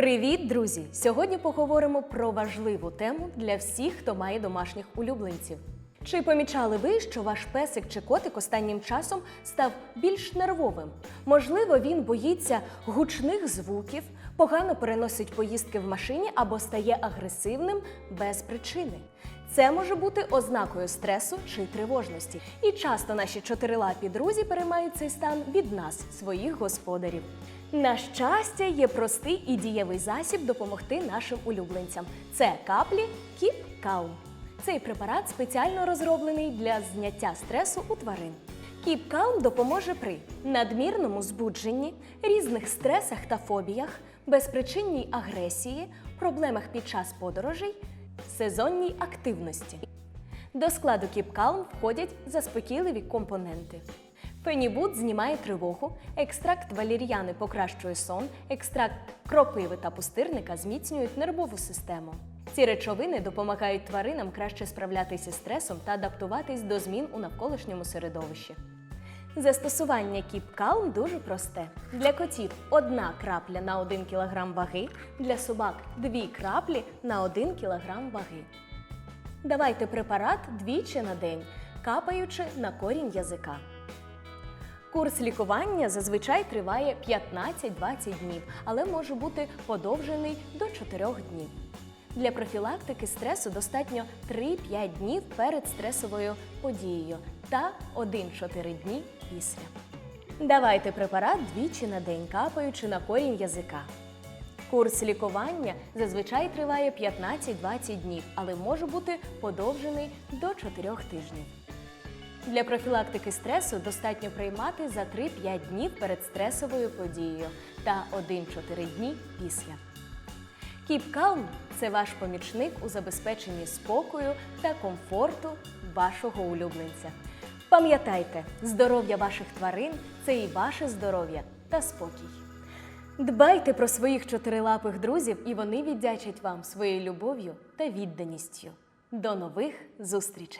Привіт, друзі! Сьогодні поговоримо про важливу тему для всіх, хто має домашніх улюбленців. Чи помічали ви, що ваш песик чи котик останнім часом став більш нервовим? Можливо, він боїться гучних звуків, погано переносить поїздки в машині або стає агресивним без причини. Це може бути ознакою стресу чи тривожності. І часто наші чотирилапі друзі переймають цей стан від нас, своїх господарів. На щастя, є простий і дієвий засіб допомогти нашим улюбленцям. Це каплі Calm. Цей препарат спеціально розроблений для зняття стресу у тварин. Calm допоможе при надмірному збудженні, різних стресах та фобіях, безпричинній агресії, проблемах під час подорожей, сезонній активності. До складу Calm входять заспокійливі компоненти. Фенібут знімає тривогу, екстракт валір'яни покращує сон, екстракт кропиви та пустирника зміцнюють нервову систему. Ці речовини допомагають тваринам краще справлятися з стресом та адаптуватись до змін у навколишньому середовищі. Застосування Keep Calm дуже просте. Для котів одна крапля на 1 кг ваги, для собак дві краплі на 1 кг ваги. Давайте препарат двічі на день, капаючи на корінь язика. Курс лікування зазвичай триває 15-20 днів, але може бути подовжений до 4 днів. Для профілактики стресу достатньо 3-5 днів перед стресовою подією та 1-4 дні після. Давайте препарат двічі на день, капаючи на корінь язика. Курс лікування зазвичай триває 15-20 днів, але може бути подовжений до 4 тижнів. Для профілактики стресу достатньо приймати за 3-5 днів перед стресовою подією та 1-4 дні після. Keep Calm – це ваш помічник у забезпеченні спокою та комфорту вашого улюбленця. Пам'ятайте, здоров'я ваших тварин це і ваше здоров'я та спокій. Дбайте про своїх чотирилапих друзів, і вони віддячать вам своєю любов'ю та відданістю. До нових зустрічей!